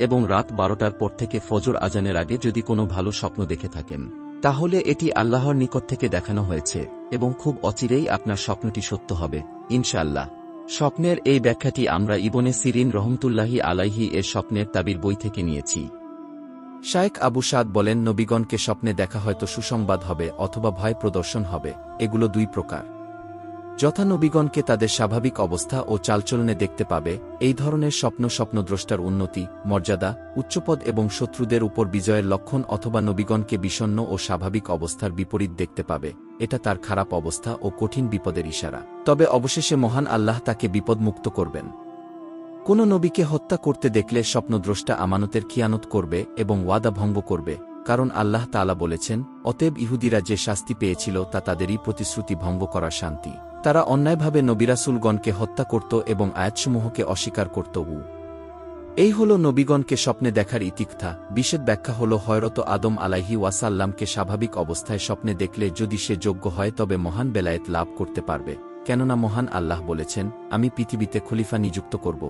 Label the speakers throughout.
Speaker 1: এবং রাত বারোটার পর থেকে ফজর আজানের আগে যদি কোনো ভালো স্বপ্ন দেখে থাকেন, তাহলে এটি আল্লাহর নিকট থেকে দেখানো হয়েছে, এবং খুব অচিরেই আপনার স্বপ্নটি সত্য হবে, ইনশাআল্লাহ। স্বপ্নের এই ব্যাখ্যাটি আমরা ইবনে সিরিন রহমতুল্লাহি আলাইহি এর স্বপ্নের তাবির বই থেকে নিয়েছি।
Speaker 2: শায়েক আবু সাদ বলেন, নবীগণকে স্বপ্নে দেখা হয়তো সুসংবাদ হবে অথবা ভয় প্রদর্শন হবে, এগুলো দুই প্রকার। যথা নবীগণকে তাদের স্বাভাবিক অবস্থা ও চালচলনে দেখতে পাবে, এই ধরনের স্বপ্ন স্বপ্নদ্রষ্টার উন্নতি, মর্যাদা, উচ্চপদ এবং শত্রুদের উপর বিজয়ের লক্ষণ অথবা নবীগণকে বিষণ্ন ও স্বাভাবিক অবস্থার বিপরীত দেখতে পাবে, এটা তার খারাপ অবস্থা ও কঠিন বিপদের ইশারা। তবে অবশেষে মহান আল্লাহ তাকে বিপদমুক্ত করবেন। কোন নবীকে হত্যা করতে দেখলে স্বপ্নদ্রষ্টা আমানতের খিয়ানত করবে এবং ওয়াদা ভঙ্গ করবে, কারণ আল্লাহ তালা বলেছেন, অতএব ইহুদিরা যে শাস্তি পেয়েছিল তা তাদেরই প্রতিশ্রুতি ভঙ্গ করার শান্তি। তারা অন্যায়ভাবে নবিরাসুলগণকে হত্যা করত এবং আয়াতসমূহকে অস্বীকার করত। উ এই হল নবীগণকে স্বপ্নে দেখার ইতিকথা। বিশেষ ব্যাখ্যা হল হয়রত আদম আলাহি ওয়াসাল্লামকে স্বাভাবিক অবস্থায় স্বপ্নে দেখলে যদি সে যোগ্য হয় তবে মহান বেলায়েত লাভ করতে পারবে। কেননা মহান আল্লাহ বলেছেন, আমি পৃথিবীতে খলিফা নিযুক্ত করব।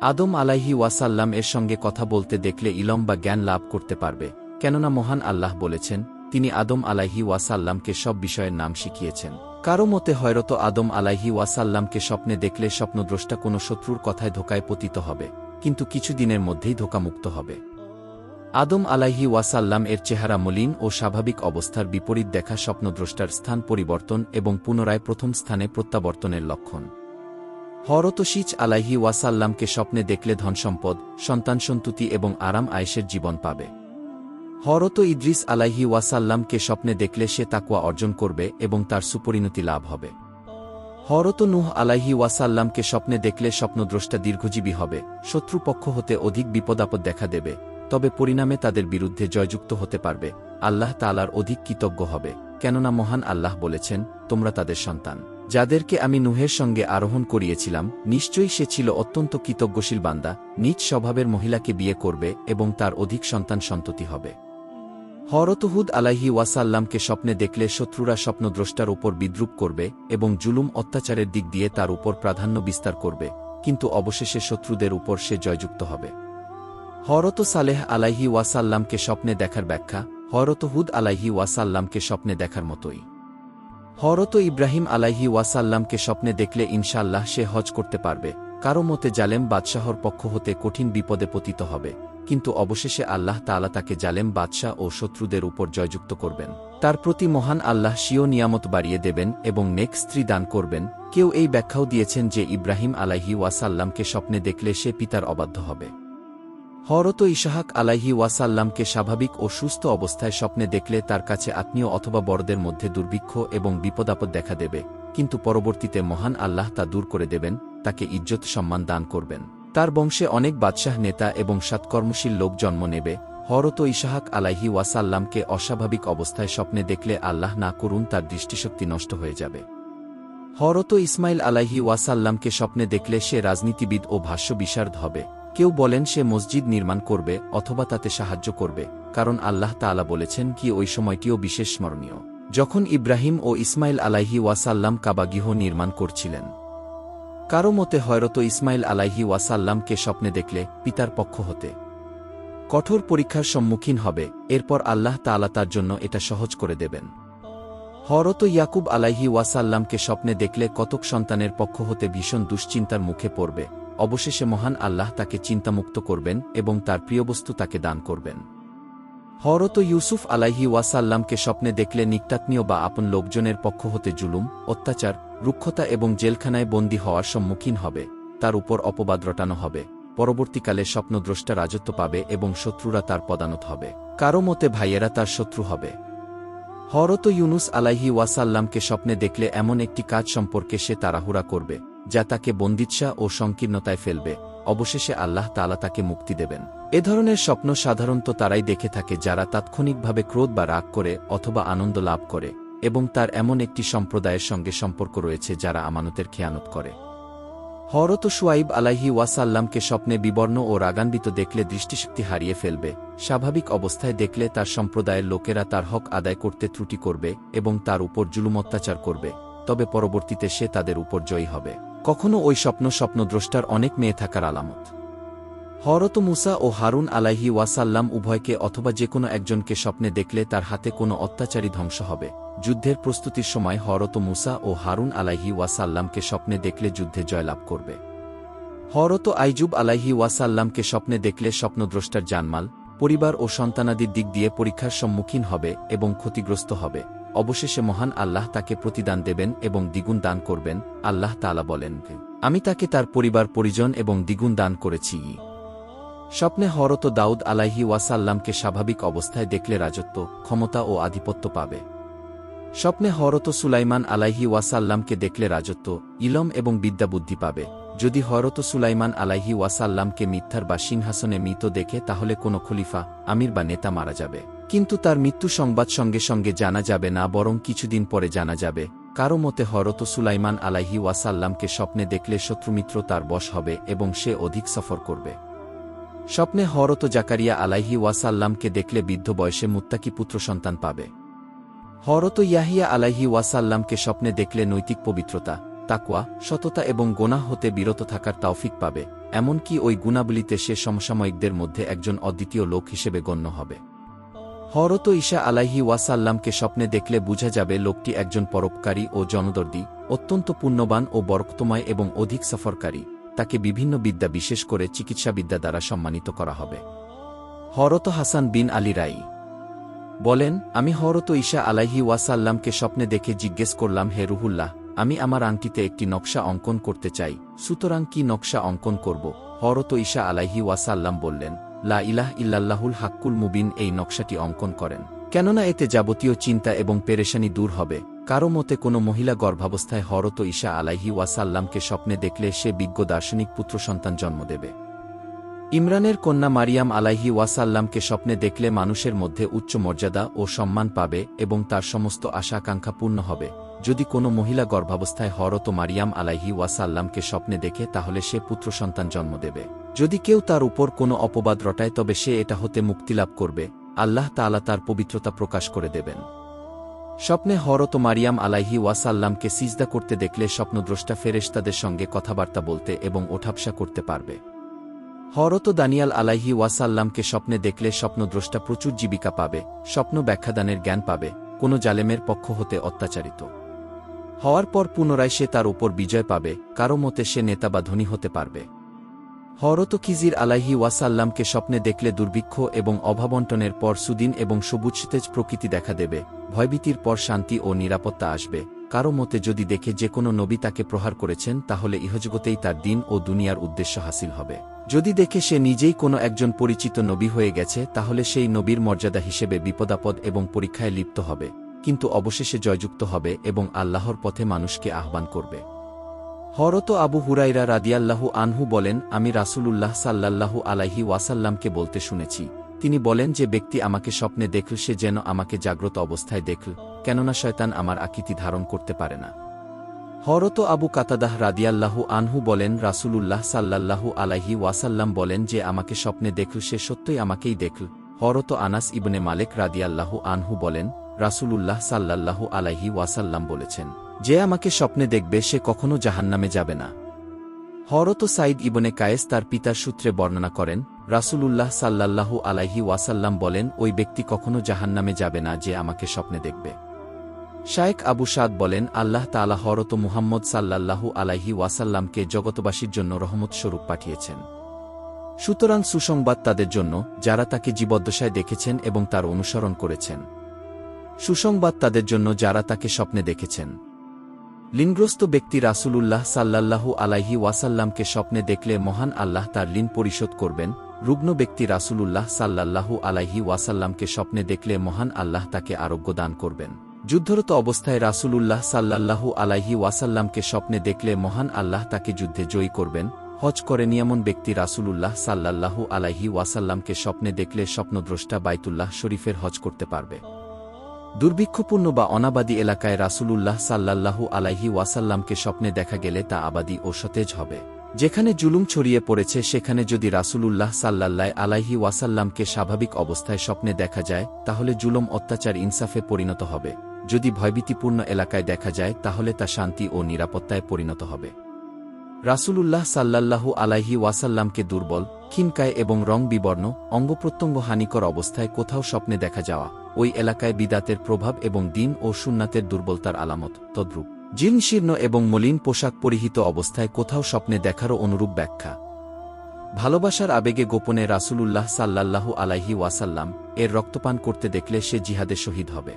Speaker 2: আদম আলাইহি ওয়াসাল্লাম এর সঙ্গে কথা বলতে দেখলে ইলম বা জ্ঞান লাভ করতে পারবে। কেননা মহান আল্লাহ বলেছেন তিনি আদম আলাইহি ওয়াসাল্লামকে সব বিষয়ের নাম শিখিয়েছেন। কারও মতে হয়রত আদম আলাইহি ওয়াসাল্লামকে স্বপ্নে দেখলে স্বপ্নদ্রষ্টা কোনো শত্রুর কথায় ধোকায় পতিত হবে, কিন্তু কিছুদিনের মধ্যেই ধোকামুক্ত হবে। আদম আলাইহি ওয়াসাল্লাম এর চেহারা মলিন ও স্বাভাবিক অবস্থার বিপরীত দেখা স্বপ্নদ্রষ্টার স্থান পরিবর্তন এবং পুনরায় প্রথম স্থানে প্রত্যাবর্তনের লক্ষণ। হরত শীচ আলাইহি ওয়াসাল্লামকে স্বপ্নে দেখলে ধনসম্পদ, সন্তান সন্তুতি এবং আরাম আয়েসের জীবন পাবে। হরত ইদ্রিস আলাইহি ওয়াসাল্লামকে স্বপ্নে দেখলে সে তাকুয়া অর্জন করবে এবং তার সুপরিণতি লাভ হবে। হরত নুহ আলাইহি ওয়াসাল্লামকে স্বপ্নে দেখলে স্বপ্নদ্রষ্টা দীর্ঘজীবী হবে, শত্রুপক্ষ হতে অধিক বিপদাপদ দেখা দেবে, তবে পরিণামে তাদের বিরুদ্ধে জয়যুক্ত হতে পারবে, আল্লাহ তালার অধিক কৃতজ্ঞ হবে, কেননা মহান আল্লাহ বলেছেন, তোমরা তাদের সন্তান। যাদেরকে আমি নুহের সঙ্গে আরোহণ করিয়েছিলাম, নিশ্চয়ই সে ছিল অত্যন্ত কৃতজ্ঞশীল বান্দা, নিজ স্বভাবের মহিলাকে বিয়ে করবে এবং তার অধিক সন্তান সন্ততি হবে। হরতহুদ আলাহি ওয়াসাল্লামকে স্বপ্নে দেখলে শত্রুরা স্বপ্নদ্রষ্টার উপর বিদ্রুপ করবে এবং জুলুম অত্যাচারের দিক দিয়ে তার উপর প্রাধান্য বিস্তার করবে, কিন্তু অবশেষে শত্রুদের উপর সে জয়যুক্ত হবে। হরত সালেহ আলাইহি ওয়াসাল্লামকে স্বপ্নে দেখার ব্যাখ্যা হরত হুদ আলাইহি ওয়াসাল্লামকে স্বপ্নে দেখার মতোই। হরত ইব্রাহিম আলাইহি ওয়াসাল্লামকে স্বপ্নে দেখলে ইনশাল্লাহ সে হজ করতে পারবে। কারও মতে জালেম বাদশাহর পক্ষ হতে কঠিন বিপদে পতিত হবে, কিন্তু অবশেষে আল্লাহ তালা তাকে জালেম বাদশাহ ও শত্রুদের উপর জয়যুক্ত করবেন। তার প্রতি মহান আল্লাহ স্বীয় নিয়ামত বাড়িয়ে দেবেন এবং নেক স্ত্রী দান করবেন। কেউ এই ব্যাখ্যাও দিয়েছেন যে ইব্রাহিম আলাইহি ওয়াসাল্লামকে স্বপ্নে দেখলে সে পিতার অবাধ্য হবে। হরত ইশাহাক আলাইহি ওয়াসাল্লামকে স্বাভাবিক ও সুস্থ অবস্থায় স্বপ্নে দেখলে তার কাছে আত্মীয় অথবা বড়দের মধ্যে দুর্ভিক্ষ এবং বিপদাপদ দেখা দেবে, কিন্তু পরবর্তীতে মহান আল্লাহ তা দূর করে দেবেন, তাকে ইজ্জত সম্মান দান করবেন। তার বংশে অনেক বাদশাহ নেতা এবং সৎকর্মশীল লোক জন্ম নেবে, হরত ইশাহাক আলাইহি ওয়াসাল্লামকে অস্বাভাবিক অবস্থায় স্বপ্নে দেখলে আল্লাহ না করুন তার দৃষ্টিশক্তি নষ্ট হয়ে যাবে। হরত ইসমাইল আলাইহি ওয়াসাল্লামকে স্বপ্নে দেখলে সে রাজনীতিবিদ ও ভাষ্য বিশারদ হবে। কেউ বলেন সে মসজিদ নির্মাণ করবে অথবা তাতে সাহায্য করবে, কারণ আল্লাহ তালা বলেছেন কি ওই সময়টিও বিশেষ স্মরণীয়, যখন ইব্রাহিম ও ইসমাইল আলাইহি ওয়াসাল্লাম কাবাগৃহ নির্মাণ করছিলেন। কারও মতে হয়রত ইসমাইল আলাইহি ওয়াসাল্লামকে স্বপ্নে দেখলে পিতার পক্ষ হতে কঠোর পরীক্ষার সম্মুখীন হবে, এরপর আল্লাহ তালা তার জন্য এটা সহজ করে দেবেন। হরত ইয়াকুব আলাইহি ওয়াসাল্লামকে স্বপ্নে দেখলে কতক সন্তানের পক্ষ হতে ভীষণ দুশ্চিন্তার মুখে পড়বে অবশেষে মহান আল্লাহ তাকে চিন্তামুক্ত করবেন এবং তার প্রিয়বস্তু তাকে দান করবেন। হরত ইউসুফ আলাইহি ওয়াসাল্লামকে স্বপ্নে দেখলে নিকটাত্মীয় বা আপন লোকজনের পক্ষ হতে জুলুম, অত্যাচার, রুক্ষতা এবং জেলখানায় বন্দী হওয়ার সম্মুখীন হবে, তার উপর অপবাদ রটানো হবে, পরবর্তীকালে স্বপ্নদ্রষ্টা রাজত্ব পাবে এবং শত্রুরা তার পদানত হবে, কারও মতে ভাইয়েরা তার শত্রু হবে। হরত ইউনুস আলাইহি ওয়াসাল্লামকে স্বপ্নে দেখলে এমন একটি কাজ সম্পর্কে সে তাড়াহুড়া করবে যা তাকে বন্দিৎসা ও সংকীর্ণতায় ফেলবে। অবশেষে আল্লাহ তালা তাকে মুক্তি দেবেন। এ ধরনের স্বপ্ন সাধারণত তারাই দেখে থাকে যারা তাৎক্ষণিকভাবে ক্রোধ বা রাগ করে অথবা আনন্দ লাভ করে এবং তার এমন একটি সম্প্রদায়ের সঙ্গে সম্পর্ক রয়েছে যারা আমানতের খেয়ানত করে। হরত সুয়াইব আলাইহি ওয়াসাল্লামকে স্বপ্নে বিবর্ণ ও রাগান্বিত দেখলে দৃষ্টিশক্তি হারিয়ে ফেলবে। স্বাভাবিক অবস্থায় দেখলে তার সম্প্রদায়ের লোকেরা তার হক আদায় করতে ত্রুটি করবে এবং তার উপর জুলুম অত্যাচার করবে। তবে পরবর্তীতে সে তাদের উপর জয়ী হবে। কখনো ওই স্বপ্ন স্বপ্নদ্রষ্টার অনেক মেয়ে থাকার আলামত। হরত মুসা ও হারুন আলাইহি ওয়াসাল্লাম উভয়কে অথবা যে কোনো একজনকে স্বপ্নে দেখলে তার হাতে কোনো অত্যাচারী ধ্বংস হবে। যুদ্ধের প্রস্তুতির সময় হরত মুসা ও হারুন আলাইহি ওয়াসাল্লামকে স্বপ্নে দেখলে যুদ্ধে জয়লাভ করবে। হরত আইজুব আলাইহি ওয়াসাল্লামকে স্বপ্নে দেখলে স্বপ্নদ্রষ্টার জানমাল, পরিবার ও সন্তানাদির দিক দিয়ে পরীক্ষার সম্মুখীন হবে এবং ক্ষতিগ্রস্ত হবে। অবশেষে মহান আল্লাহ তাকে প্রতিদান দেবেন এবং দ্বিগুণ দান করবেন, আল্লাহ তালা বলেন। আমি তাকে তার পরিবার, পরিজন এবং দ্বিগুণ দান করেছি। স্বপ্নে হরত দাউদ আলাইহি ওয়াসাল্লামকে স্বাভাবিক অবস্থায় দেখলে রাজত্ব, ক্ষমতা ও আধিপত্য পাবে। স্বপ্নে হরত সুলাইমান আলাইহি ওয়াসাল্লামকে দেখলে রাজত্ব, ইলম এবং বিদ্যাবুদ্ধি পাবে। যদি হরত সুলাইমান আলাইহি ওয়াসাল্লামকে মিথ্যার বা সিংহাসনে মৃত দেখে, তাহলে কোনো খলিফা, আমির বা নেতা মারা যাবে। কিন্তু তার মৃত্যু সংবাদ সঙ্গে সঙ্গে জানা যাবে না, বরং কিছুদিন পরে জানা যাবে। কারও মতে হরত সুলাইমান আলাইহি ওয়াসাল্লামকে স্বপ্নে দেখলে শত্রুমিত্র তার বশ হবে এবং সে অধিক সফর করবে। স্বপ্নে হরত জাকারিয়া আলাইহি ওয়াসাল্লামকে দেখলে বৃদ্ধ বয়সে মুত্তাকি পুত্র সন্তান পাবে। হরত ইয়াহিয়া আলাইহি ওয়াসাল্লামকে স্বপ্নে দেখলে নৈতিক পবিত্রতা, তাকওয়া, সততা এবং গোনাহ হতে বিরত থাকার তাওফিক পাবে, এমনকি ওই গুণাবলিতে সে সমসাময়িকদের মধ্যে একজন অদ্বিতীয় লোক হিসেবে গণ্য হবে। হরত ঈশা আলাইহি ওয়াসাল্লামকে স্বপ্নে দেখলে বোঝা যাবে লোকটি একজন পরোপকারী ও জনদর্দী, অত্যন্ত পুণ্যবান ও বরক্তময় এবং অধিক সফরকারী। তাকে বিভিন্ন বিদ্যা বিশেষ করে চিকিৎসাবিদ্যা দ্বারা সম্মানিত করা হবে। হরত হাসান বিন আলী রাই বলেন, আমি হরত ঈশা আলাইহি ওয়াসাল্লামকে স্বপ্নে দেখে জিজ্ঞেস করলাম, হে রুহুল্লাহ, আমি আমার আংটিতে একটি নকশা অঙ্কন করতে চাই। সুতরাং কি নকশা অঙ্কন করব? হরত ঈশা আলাইহি ওয়াসাল্লাম বললেন লা ইলাহ ইল্লাল্লাহুল হাক্কুল মুবিন এই নকশাটি অঙ্কন করেন। কেননা এতে যাবতীয় চিন্তা এবং পেরেশানি দূর হবে। কারও মতে কোনো মহিলা গর্ভাবস্থায় হরত ঈশা আলাইহি ওয়াসাল্লামকে স্বপ্নে দেখলে সে বিজ্ঞ দার্শনিক পুত্র সন্তান জন্ম দেবে। ইমরানের কন্যা মারিয়াম আলাইহি ওয়াসাল্লামকে স্বপ্নে দেখলে মানুষের মধ্যে উচ্চ মর্যাদা ও সম্মান পাবে এবং তার সমস্ত আশা আকাঙ্ক্ষা পূর্ণ হবে। যদি কোনো মহিলা গর্ভাবস্থায় হরত মারিয়াম আলাইহি ওয়াসাল্লামকে স্বপ্নে দেখে তাহলে সে পুত্র সন্তান জন্ম দেবে। যদি কেউ তার উপর কোনো অপবাদ রটায়, তবে সে এটা হতে মুক্তিলাভ করবে। আল্লাহ তাআলা তার পবিত্রতা প্রকাশ করে দেবেন। স্বপ্নে হরত মারিয়াম আলাইহি ওয়াসাল্লামকে সিজদা করতে দেখলে স্বপ্নদ্রষ্টা ফেরেশতাদের সঙ্গে কথাবার্তা বলতে এবং ওঠাপসা করতে পারবে। হরত দানিয়াল আলাইহি ওয়াসাল্লামকে স্বপ্নে দেখলে স্বপ্নদ্রষ্টা প্রচুর জীবিকা পাবে, স্বপ্ন ব্যাখ্যাদানের জ্ঞান পাবে, কোনো জালেমের পক্ষ হতে অত্যাচারিত। হওয়ার পর পুনরায় সে তার উপর বিজয় পাবে, কারও মতে সে নেতা বা ধনী হতে পারবে। হরত খিজির আলাইহি ওয়াসাল্লামকে স্বপ্নে দেখলে দুর্ভিক্ষ এবং অভাবন্টনের পর সুদিন এবং সবুজ সতেজ প্রকৃতি দেখা দেবে, ভয়ভীতির পর শান্তি ও নিরাপত্তা আসবে। কারও মতে যদি দেখে যে কোনো নবী তাকে প্রহার করেছেন, তাহলে ইহজগতেই তার দিন ও দুনিয়ার উদ্দেশ্য হাসিল হবে। যদি দেখে সে নিজেই কোনো একজন পরিচিত নবী হয়ে গেছে, তাহলে সেই নবীর মর্যাদা হিসেবে বিপদাপদ এবং পরীক্ষায় লিপ্ত হবে। কিন্তু অবশেষে জয়যুক্ত হবে এবং আল্লাহর পথে মানুষকে আহ্বান করবে। হরত আবু হুরাইরা রাদিয়াল্লাহু আনহু বলেন, আমি রাসূলুল্লাহ সাল্লাল্লাহু আলাইহি ওয়াসাল্লামকে বলতে শুনেছি। তিনি বলেন যে ব্যক্তি আমাকে স্বপ্নে দেখল, সে যেন আমাকে জাগ্রত অবস্থায় দেখল, কেননা শয়তান আমার আকৃতি ধারণ করতে পারে না। হরত আবু কাতাদাহ রাদিয়াল্লাহু আনহু বলেন, রাসূলুল্লাহ সাল্লাল্লাহু আলাইহি ওয়াসাল্লাম বলেন যে আমাকে স্বপ্নে দেখল, সে সত্যই আমাকেই দেখল। হরত আনাস ইবনে মালেক রাদিয়াল্লাহু আনহু বলেন, রাসূলুল্লাহ সাল্লাল্লাহু আলাইহি ওয়াসাল্লাম বলেছেন। যে আমাকে স্বপ্নে দেখবে সে কখনো জাহান্নামে যাবে না। হরত সাইদ ইবনে কায়েস তার পিতার সূত্রে বর্ণনা করেন, রাসূলুল্লাহ সাল্লাল্লাহু আলাইহি ওয়াসাল্লাম বলেন, ওই ব্যক্তি কখনো জাহান্নামে যাবে না যে আমাকে স্বপ্নে দেখবে। শায়েক আবু সাদ বলেন, আল্লাহ তালা হরত মুহাম্মদ সাল্লাল্লাহু আলাইহি ওয়াসাল্লামকে জগতবাসীর জন্য রহমত স্বরূপ পাঠিয়েছেন। সুতরাং সুসংবাদ তাদের জন্য, যারা তাকে জীবদ্দশায় দেখেছেন এবং তার অনুসরণ করেছেন। সুসংবাদ তাদের জন্য যারা তাকে স্বপ্নে দেখেছেন। লিনগ্রস্ত ব্যক্তি রাসূলুল্লাহ সাল্লাল্লাহু আলাইহি ওয়াসাল্লামকে স্বপ্নে দেখলে মহান আল্লাহ তার ঋণ পরিশোধ করবেন। রুগ্ন ব্যক্তি রাসূলুল্লাহ সাল্লাল্লাহু আলাইহি ওয়াসাল্লামকে স্বপ্নে দেখলে মহান আল্লাহ তাকে আরোগ্য দান করবেন। যুদ্ধরত অবস্থায় রাসূলুল্লাহ সাল্লাল্লাহু আলাইহি ওয়াসাল্লামকে স্বপ্নে দেখলে মহান আল্লাহ তাকে যুদ্ধে জয়ী করবেন। হজ করে নিয়মন ব্যক্তি রাসূলুল্লাহ সাল্লাল্লাহু আলাইহি ওয়াসাল্লামকে স্বপ্নে দেখলে স্বপ্নদ্রষ্টা বাইতুল্লাহ শরীফের হজ করতে পারবে। দুর্ভিক্ষপূর্ণ বা অনাবাদী এলাকায় রাসূলুল্লাহ সাল্লাল্লাহু আলাইহি ওয়াসাল্লামকে স্বপ্নে দেখা গেলে তা আবাদি ও সতেজ হবে। যেখানে জুলুম ছড়িয়ে পড়েছে, সেখানে যদি রাসূলুল্লাহ সাল্লাল্লাহ আলাইহি ওয়াসাল্লামকে স্বাভাবিক অবস্থায় স্বপ্নে দেখা যায়, তাহলে জুলুম অত্যাচার ইনসাফে পরিণত হবে। যদি ভয়ভীতিপূর্ণ এলাকায় দেখা যায়, তাহলে তা শান্তি ও নিরাপত্তায় পরিণত হবে। রাসূলুল্লাহ সাল্লাল্লাহু আলাইহি ওয়াসাল্লামকে দুর্বল, ক্ষীণকায় এবং রং বিবর্ণ অঙ্গপ্রত্যঙ্গ হানিকর অবস্থায় কোথাও স্বপ্নে দেখা যাওয়া, ওই এলাকায় বিদাতের প্রভাব এবং দিন ও সুন্নাতের দুর্বলতার আলামত, তদ্রূপ। জীর্ণশীর্ণ এবং মলিন পোশাক পরিহিত অবস্থায় কোথাও স্বপ্নে দেখারও অনুরূপ ব্যাখ্যা। ভালোবাসার আবেগে গোপনে রাসূলুল্লাহ সাল্লাল্লাহু আলাইহি ওয়াসাল্লাম এর রক্তপান করতে দেখলে সে জিহাদে শহীদ হবে।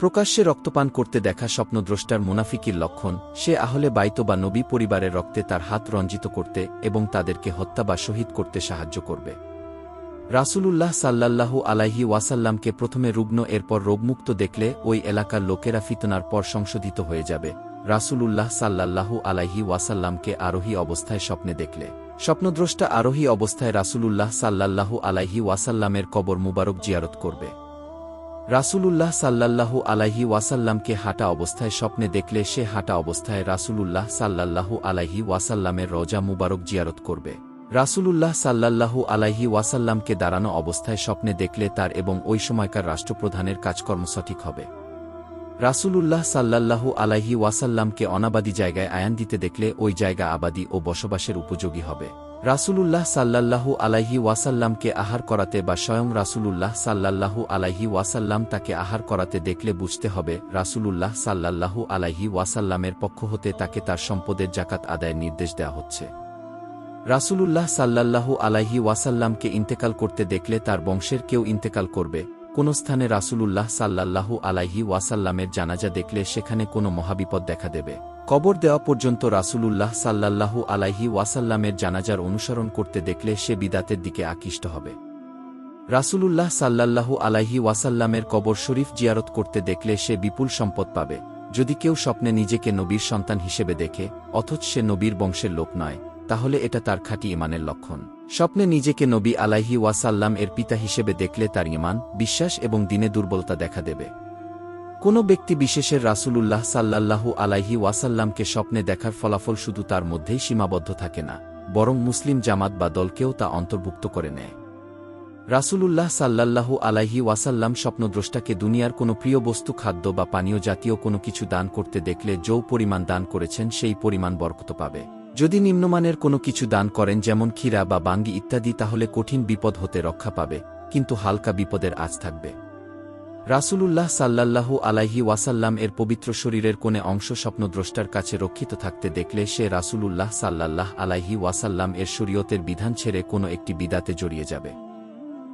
Speaker 2: প্রকাশ্যে রক্তপান করতে দেখা স্বপ্নদ্রষ্টার মুনাফিকির লক্ষণ, সে আহলে বাইত বা নবী পরিবারের রক্তে তার হাত রঞ্জিত করতে এবং তাদেরকে হত্যা বা শহীদ করতে সাহায্য করবে। রাসূলুল্লাহ সাল্লাল্লাহু আলাইহি ওয়াসাল্লামকে প্রথমে রুগ্ন, এরপর রোগমুক্ত দেখলে ওই এলাকার লোকেরা ফিতনার পর সংশোধিত হয়ে যাবে। রাসূলুল্লাহ সাল্লাল্লাহু আলাইহি ওয়াসাল্লামকে আরোহী অবস্থায় স্বপ্নে দেখলে। স্বপ্নদ্রষ্টা আরোহী অবস্থায় রাসূলুল্লাহ সাল্লাল্লাহু আলাইহি ওয়াসাল্লামের কবর মুবারক জিয়ারত করবে। রাসূলুল্লাহ সাল্লাল্লাহু আলাইহি ওয়াসাল্লামকে হাঁটা অবস্থায় স্বপ্নে দেখলে সে হাঁটা অবস্থায় রাসূলুল্লাহ সাল্লাল্লাহু আলাইহি ওয়াসাল্লামের রজা মুবারক জিয়ারত করবে। রাসূলুল্লাহ সাল্লাল্লাহু আলাইহি ওয়াসাল্লামকে দাঁড়ানো অবস্থায় স্বপ্নে দেখলে তার এবং ওই সময়কার রাষ্ট্রপ্রধানের কাজকর্ম সঠিক হবে। রাসূলুল্লাহ সাল্লাল্লাহু আলাইহি ওয়াসাল্লামকে অনাবাদী জায়গায় আয়ান দিতে দেখলে ওই জায়গা আবাদী ও বসবাসের উপযোগী হবে। রাসূলুল্লাহ সাল্লাল্লাহু আলাইহি ওয়াসাল্লামকে আহার করাতে বা স্বয়ং রাসূলুল্লাহ সাল্লাল্লাহু আলাইহি ওয়াসাল্লাম তাকে আহার করাতে দেখলে বুঝতে হবে, রাসূলুল্লাহ সাল্লাল্লাহু আলাইহি ওয়াসাল্লামের পক্ষ হতে তাকে তার সম্পদের জাকাত আদায়ের নির্দেশ দেওয়া হচ্ছে। রাসূলুল্লাহ সাল্লাল্লাহু আলাইহি ওয়াসাল্লামকে ইন্তেকাল করতে দেখলে তার বংশের কেউ ইন্তেকাল করবে। কোন স্থানে রাসূলুল্লাহ সাল্লাল্লাহু আলাইহি ওয়াসাল্লামের জানাজা দেখলে সেখানে কোনো মহাবিপদ দেখা দেবে। কবর দেওয়া পর্যন্ত রাসূলুল্লাহ সাল্লাল্লাহু আলাইহি ওয়াসাল্লামের জানাজার অনুসরণ করতে দেখলে সে বিদাতের দিকে আকৃষ্ট হবে। রাসূলুল্লাহ সাল্লাল্লাহু আলাইহি ওয়াসাল্লামের কবর শরীফ জিয়ারত করতে দেখলে সে বিপুল সম্পদ পাবে। যদি কেউ স্বপ্নে নিজেকে নবীর সন্তান হিসেবে দেখে, অথচ সে নবীর বংশের লোক নয়, তাহলে এটা তার খাঁটি ইমানের লক্ষণ। স্বপ্নে নিজেকে নবী আলাইহি ওয়াসাল্লাম এর পিতা হিসেবে দেখলে তার ইমান বিশ্বাস এবং দিনে দুর্বলতা দেখা দেবে। কোনো ব্যক্তি বিশেষের রাসূলুল্লাহ সাল্লাল্লাহু আলাইহি ওয়াসাল্লামকে স্বপ্নে দেখার ফলাফল শুধু তার মধ্যেই সীমাবদ্ধ থাকে না, বরং মুসলিম জামাত বা দলকেও তা অন্তর্ভুক্ত করে নেয়। রাসূলুল্লাহ সাল্লাল্লাহু আলাইহি ওয়াসাল্লাম স্বপ্নদ্রষ্টাকে দুনিয়ার কোনো প্রিয় বস্তু, খাদ্য বা পানীয় জাতীয় কোনো কিছু দান করতে দেখলে যৌ পরিমাণ দান করেছেন সেই পরিমাণ বরকত পাবে। যদি নিম্নমানের কোনো কিছু দান করেন যেমন ক্ষীরা বা বাঙ্গি ইত্যাদি, তাহলে কঠিন বিপদ হতে রক্ষা পাবে, কিন্তু হালকা বিপদের আজ থাকবে। রাসূলুল্লাহ সাল্লাল্লাহু আলাইহি ওয়াসাল্লাম এর পবিত্র শরীরের কোনে অংশ স্বপ্নদ্রষ্টার কাছে রক্ষিত থাকতে দেখলে সে রাসূলুল্লাহ সাল্লাল্লাহ আলাইহি ওয়াসাল্লাম এর শরীয়তের বিধান ছেড়ে কোনো একটি বিদাতে জড়িয়ে যাবে।